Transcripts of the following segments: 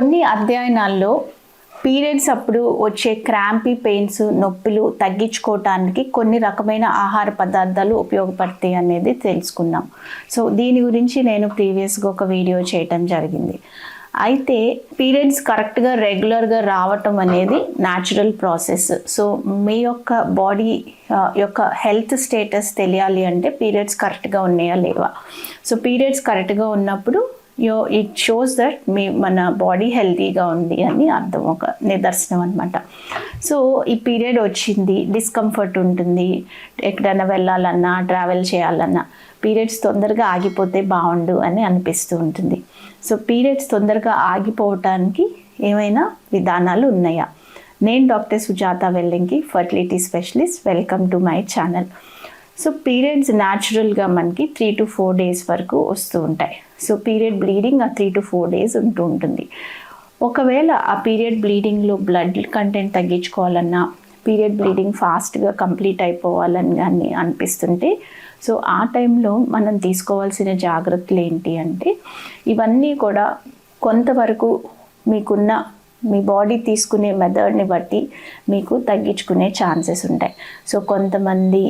కొన్ని అధ్యయనాల్లో పీరియడ్స్ అప్పుడు వచ్చే క్రాంపీ పెయిన్స్ నొప్పులు తగ్గించుకోవటానికి కొన్ని రకమైన ఆహార పదార్థాలు ఉపయోగపడతాయి అనేది తెలుసుకున్నాం. సో దీని గురించి నేను ప్రీవియస్గా ఒక వీడియో చేయటం జరిగింది. అయితే పీరియడ్స్ కరెక్ట్గా రెగ్యులర్గా రావటం అనేది న్యాచురల్ ప్రాసెస్. సో మీ యొక్క బాడీ యొక్క హెల్త్ స్టేటస్ తెలియాలి అంటే పీరియడ్స్ కరెక్ట్గా ఉన్నాయా లేవా? సో పీరియడ్స్ కరెక్ట్గా ఉన్నప్పుడు యో ఇట్ షోస్ దట్ మీ మన బాడీ హెల్తీగా ఉంది అని అర్థం ఒక నిదర్శనం అనమాట సో ఈ పీరియడ్ వచ్చింది డిస్కంఫర్ట్ ఉంటుంది. ఎక్కడైనా వెళ్ళాలన్నా ట్రావెల్ చేయాలన్నా పీరియడ్స్ తొందరగా ఆగిపోతే బాగుండు అని అనిపిస్తూ ఉంటుంది. సో పీరియడ్స్ తొందరగా ఆగిపోవటానికి ఏమైనా విధానాలు ఉన్నాయా? నేను doctor Sujatha వెల్లింగ్కి fertility specialist welcome to my channel so periods న్యాచురల్గా మనకి త్రీ టు ఫోర్ డేస్ వరకు వస్తూ ఉంటాయి. సో పీరియడ్ బ్లీడింగ్ ఆ త్రీ టు ఫోర్ డేస్ ఉంటూ ఉంటుంది. ఒకవేళ ఆ పీరియడ్ బ్లీడింగ్లో బ్లడ్ కంటెంట్ తగ్గించుకోవాలన్నా పీరియడ్ బ్లీడింగ్ ఫాస్ట్గా కంప్లీట్ అయిపోవాలని కానీ అనిపిస్తుంటే సో ఆ టైంలో మనం తీసుకోవాల్సిన జాగ్రత్తలు ఏంటి అంటే ఇవన్నీ కూడా కొంతవరకు మీకున్న మీ బాడీ తీసుకునే మెథడ్ని బట్టి మీకు తగ్గించుకునే ఛాన్సెస్ ఉంటాయి. సో కొంతమంది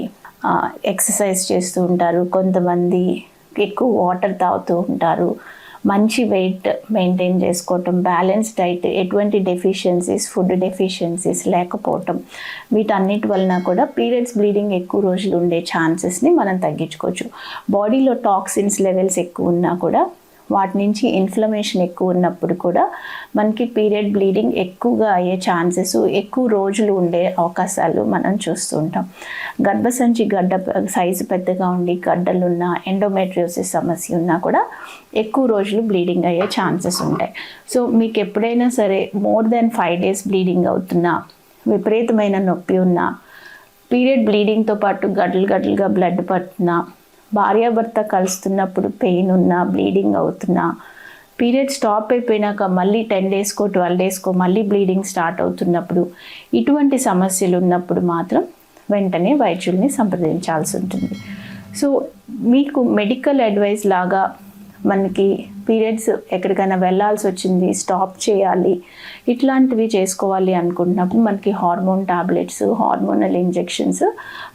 ఎక్సర్సైజ్ చేస్తూ ఉంటారు. కొంతమంది ఎక్కువ వాటర్ తాగుతూ ఉంటారు. మంచి వెయిట్ మెయింటైన్ చేసుకోవటం బ్యాలెన్స్ డైట్ ఎటువంటి డెఫిషియన్సీస్ ఫుడ్ డెఫిషియన్సీస్ లేకపోవటం వీటన్నిటి వలన కూడా పీరియడ్స్ బ్లీడింగ్ ఎక్కువ రోజులు ఉండే ఛాన్సెస్ని మనం తగ్గించుకోవచ్చు. బాడీలో టాక్సిన్స్ లెవెల్స్ ఎక్కువ ఉన్నా కూడా వాటి నుంచి ఇన్ఫ్లమేషన్ ఎక్కువ ఉన్నప్పుడు కూడా మనకి పీరియడ్ బ్లీడింగ్ ఎక్కువగా అయ్యే ఛాన్సెస్ ఎక్కువ రోజులు ఉండే అవకాశాలు మనం చూస్తుంటాం గర్భసంచి గడ్డ సైజు పెద్దగా ఉండి గడ్డలున్న ఎండోమెట్రియోసిస్ సమస్య ఉన్నా కూడా ఎక్కువ రోజులు బ్లీడింగ్ అయ్యే ఛాన్సెస్ ఉంటాయి. సో మీకు ఎప్పుడైనా సరే more than five days bleeding అవుతున్నా విపరీతమైన నొప్పి ఉన్నా పీరియడ్ బ్లీడింగ్తో పాటు గడ్డలు గడ్డలుగా బ్లడ్ పడుతున్నా భార్యాభర్త కలుస్తున్నప్పుడు పెయిన్ ఉన్నా బ్లీడింగ్ అవుతున్నా పీరియడ్ స్టాప్ అయిపోయినాక మళ్ళీ టెన్ డేస్కో ట్వెల్వ్ డేస్కో మళ్ళీ బ్లీడింగ్ స్టార్ట్ అవుతున్నప్పుడు ఇటువంటి సమస్యలు ఉన్నప్పుడు మాత్రం వెంటనే వైద్యుల్ని సంప్రదించాల్సి ఉంటుంది. సో మీకు మెడికల్ అడ్వైస్ లాగా మనకి పీరియడ్స్ ఎక్కడికైనా వెళ్ళాల్సి వచ్చింది స్టాప్ చేయాలి ఇట్లాంటివి చేసుకోవాలి అనుకుంటున్నప్పుడు మనకి హార్మోన్ టాబ్లెట్స్ హార్మోనల్ ఇంజెక్షన్స్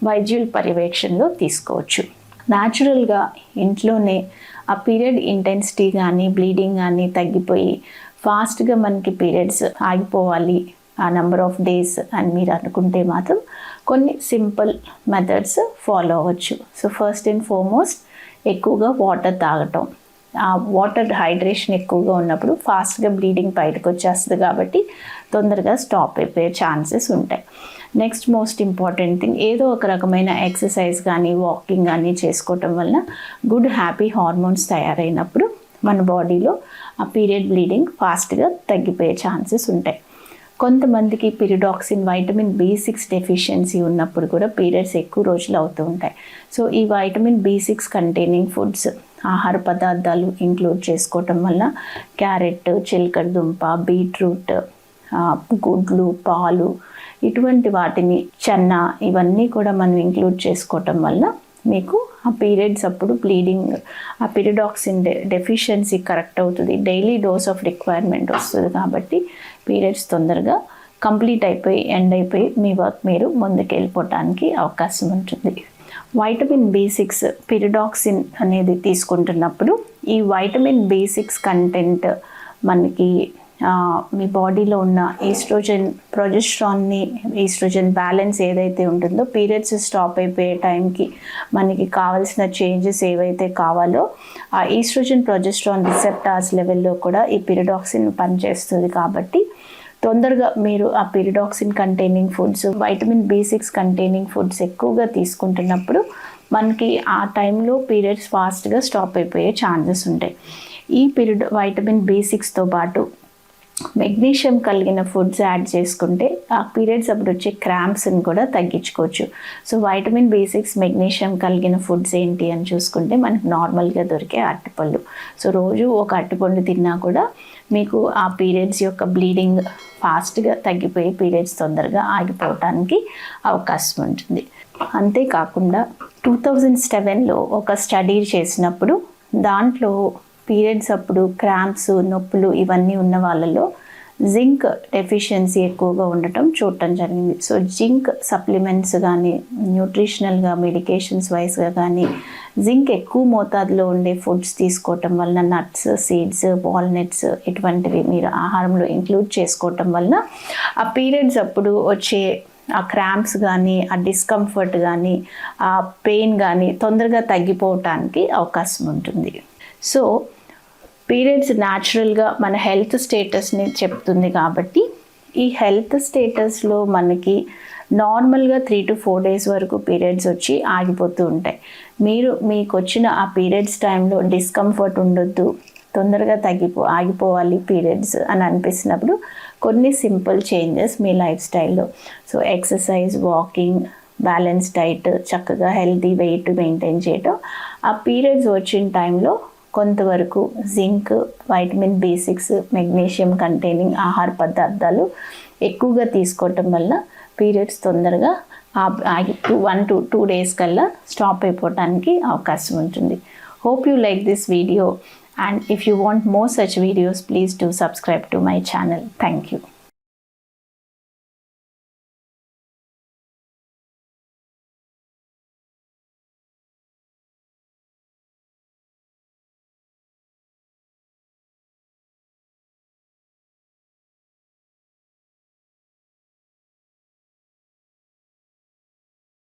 వైద్యుల పర్యవేక్షణలో తీసుకోవచ్చు. న్యాచురల్గా ఇంట్లోనే ఆ పీరియడ్ ఇంటెన్సిటీ కానీ బ్లీడింగ్ కానీ తగ్గిపోయి ఫాస్ట్గా మనకి పీరియడ్స్ ఆగిపోవాలి. ఆ నెంబర్ ఆఫ్ డేస్ అని మీరు అనుకుంటే మాత్రం కొన్ని సింపుల్ మెథడ్స్ ఫాలో అవ్వచ్చు. సో ఫస్ట్ అండ్ ఫార్మోస్ట్ ఎక్కువగా వాటర్ తాగటం. వాటర్ హైడ్రేషన్ ఎక్కువగా ఉన్నప్పుడు ఫాస్ట్గా బ్లీడింగ్ బయటకు వచ్చేస్తుంది కాబట్టి తొందరగా స్టాప్ అయిపోయే ఛాన్సెస్ ఉంటాయి. నెక్స్ట్ మోస్ట్ ఇంపార్టెంట్ థింగ్ ఏదో ఒక రకమైన ఎక్సర్సైజ్ కానీ వాకింగ్ కానీ చేసుకోవటం వలన గుడ్ హ్యాపీ హార్మోన్స్ తయారైనప్పుడు మన బాడీలో ఆ పీరియడ్ బ్లీడింగ్ ఫాస్ట్గా తగ్గిపోయే ఛాన్సెస్ ఉంటాయి. కొంతమందికి pyridoxine vitamin B six deficiency ఉన్నప్పుడు కూడా పీరియడ్స్ ఎక్కువ రోజులు అవుతూ ఉంటాయి. సో ఈ vitamin B six containing foods ఆహార పదార్థాలు ఇంక్లూడ్ చేసుకోవటం వల్ల క్యారెట్ చిలకడ దుంప బీట్రూట్ గుడ్లు పాలు ఇటువంటి వాటిని చెన్న ఇవన్నీ కూడా మనం ఇంక్లూడ్ చేసుకోవటం వల్ల మీకు ఆ పీరియడ్స్ అప్పుడు బ్లీడింగ్ ఆ పీరియడాక్సిన్ డె డెఫిషియన్సీ కరెక్ట్ అవుతుంది. డైలీ డోస్ ఆఫ్ రిక్వైర్మెంట్ వస్తుంది కాబట్టి పీరియడ్స్ తొందరగా కంప్లీట్ అయిపోయి ఎండ్ అయిపోయి మీ వర్క్ మీరు ముందుకు వెళ్ళిపోవటానికి అవకాశం ఉంటుంది. వైటమిన్ బి సిక్స్ పిరిడాక్సిన్ అనేది తీసుకుంటున్నప్పుడు ఈ వైటమిన్ బి సిక్స్ కంటెంట్ మనకి మీ బాడీలో ఉన్న ఈస్ట్రోజన్ ప్రొజెస్ట్రాన్ని ఈస్ట్రోజన్ బ్యాలెన్స్ ఏదైతే ఉంటుందో పీరియడ్స్ స్టాప్ అయిపోయే టైంకి మనకి కావాల్సిన చేంజెస్ ఏవైతే కావాలో ఆ ఈస్ట్రోజన్ ప్రొజెస్ట్రాన్ రిసెప్టార్స్ లెవెల్లో కూడా ఈ పిరిడాక్సిన్ పనిచేస్తుంది కాబట్టి తొందరగా మీరు ఆ pyridoxine containing foods vitamin B six containing foods ఎక్కువగా తీసుకుంటున్నప్పుడు మనకి ఆ టైంలో పీరియడ్స్ ఫాస్ట్గా స్టాప్ అయిపోయే ఛాన్సెస్ ఉంటాయి. ఈ పీరియడ్ వైటమిన్ బి సిక్స్తో పాటు మెగ్నీషియం కలిగిన ఫుడ్స్ యాడ్ చేసుకుంటే ఆ పీరియడ్స్ అప్పుడు వచ్చే క్రాంప్స్ని కూడా తగ్గించుకోవచ్చు. So vitamin B six magnesium కలిగిన ఫుడ్స్ ఏంటి అని చూసుకుంటే మనకు నార్మల్గా దొరికే అరటిపళ్ళు. సో రోజు ఒక అరటిపండు తిన్నా కూడా మీకు ఆ పీరియడ్స్ యొక్క బ్లీడింగ్ ఫాస్ట్గా తగ్గిపోయి పీరియడ్స్ తొందరగా ఆగిపోవటానికి అవకాశం ఉంటుంది. అంతేకాకుండా టూ థౌజండ్ సెవెన్లో ఒక స్టడీ చేసినప్పుడు దాంట్లో పీరియడ్స్ అప్పుడు క్రాంప్స్ నొప్పులు ఇవన్నీ ఉన్న వాళ్ళలో జింక్ డెఫిషియన్సీ ఎక్కువగా ఉండటం చూడటం జరిగింది. సో జింక్ సప్లిమెంట్స్ కానీ న్యూట్రిషనల్గా మెడికేషన్స్ వైస్గా కానీ జింక్ ఎక్కువ మోతాదులో ఉండే ఫుడ్స్ తీసుకోవటం వలన నట్స్ సీడ్స్ వాల్నట్స్ ఇటువంటివి మీరు ఆహారంలో ఇంక్లూడ్ చేసుకోవటం వలన ఆ పీరియడ్స్ అప్పుడు వచ్చే ఆ క్రాంప్స్ కానీ ఆ డిస్కంఫర్ట్ కానీ ఆ పెయిన్ కానీ తొందరగా తగ్గిపోవటానికి అవకాశం ఉంటుంది. సో పీరియడ్స్ న్యాచురల్గా మన హెల్త్ స్టేటస్ని చెప్తుంది కాబట్టి ఈ హెల్త్ స్టేటస్లో మనకి నార్మల్గా త్రీ టు ఫోర్ డేస్ వరకు పీరియడ్స్ వచ్చి ఆగిపోతూ ఉంటాయి. మీరు మీకు వచ్చిన ఆ పీరియడ్స్ టైంలో డిస్కంఫర్ట్ ఉండొద్దు తొందరగా తగ్గిపో ఆగిపోవాలి పీరియడ్స్ అని అనిపిస్తున్నప్పుడు కొన్ని సింపుల్ చేంజెస్ మీ లైఫ్ స్టైల్లో. So exercise walking balance diet చక్కగా హెల్తీ వెయిట్ మెయింటైన్ చేయటం ఆ పీరియడ్స్ వచ్చిన టైంలో కొంతవరకు zinc vitamin B six magnesium containing ఆహార పదార్థాలు ఎక్కువగా తీసుకోవటం వల్ల పీరియడ్స్ తొందరగా ఆగి two one to two days కల్లా స్టాప్ అయిపోవటానికి అవకాశం ఉంటుంది. Hope you like this video and if you want more such videos please to subscribe to my channel thank you